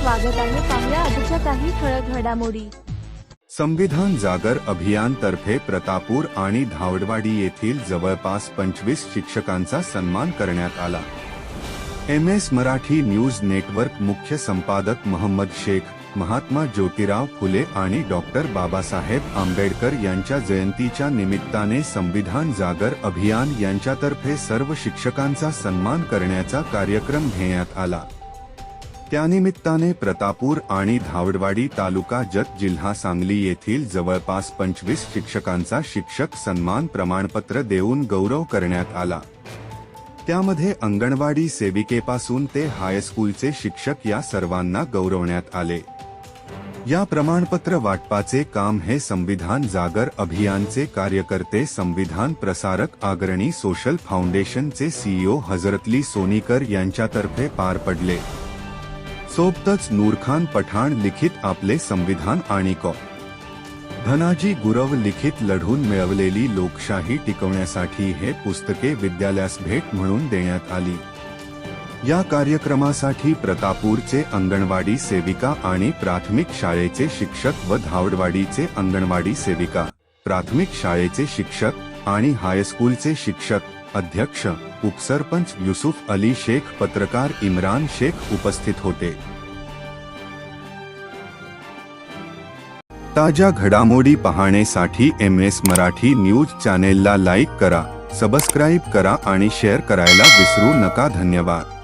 स्वागत आहे पाहुया आजच्या काही ठळक घडामोडी. संविधान जागर अभियान तर्फे प्रतापूर आणि धावडवाडी येथील जवळपास पंचवीस शिक्षकांचा सन्मान करण्यात आला. M S Marathi news network मुख्य संपादक मोहम्मद शेख महात्मा ज्योतिराव फुले आणि डॉक्टर बाबासाहेब आंबेडकर यांच्या जयंतीच्या निमित्ताने संविधान जागर अभियान यांच्यातर्फे सर्व शिक्षकांचा सन्मान करण्याचा कार्यक्रम घेण्यात आला. त्यानिमित्ताने प्रतापूर आणि धावडवाडी तालुका जत जिल्हा सांगली येथील जवळपास पंचवीस शिक्षकांचा शिक्षक सन्मान प्रमाणपत्र देऊन गौरव करण्यात आला. त्यामध्ये अंगणवाडी सेविकेपासून ते हायस्कूलचे शिक्षक या सर्वांना गौरवण्यात आले. या प्रमाणपत्र वाटपाचे काम हे संविधान जागर अभियानचे कार्यकर्ते संविधान प्रसारक आग्रणी सोशल फाउंडेशनचे सीईओ हजरतली सोनीकर यांच्यातर्फे पार पडले. सोबतच नूरखान पठाण लिखित आपले संविधान आणि कॉ. धनाजी गुरव लिखित लढून मिळवलेली लोकशाही टिकवण्यासाठी हे पुस्तके विद्यालयास भेट म्हणून देण्यात आली. या कार्यक्रमासाठी प्रतापूरचे अंगणवाडी सेविका आणि प्राथमिक शाळेचे शिक्षक व धावडवाडीचे अंगणवाडी सेविका प्राथमिक शाळेचे शिक्षक आणि हायस्कूलचे शिक्षक अध्यक्ष उपसरपंच युसुफ अली शेख पत्रकार इम्रान शेख उपस्थित होते. ताज्या घडामोडी पाहण्यासाठी एम एस मराठी न्यूज चॅनेलला लाईक करा सबस्क्राईब करा आणि शेअर करायला विसरू नका. धन्यवाद.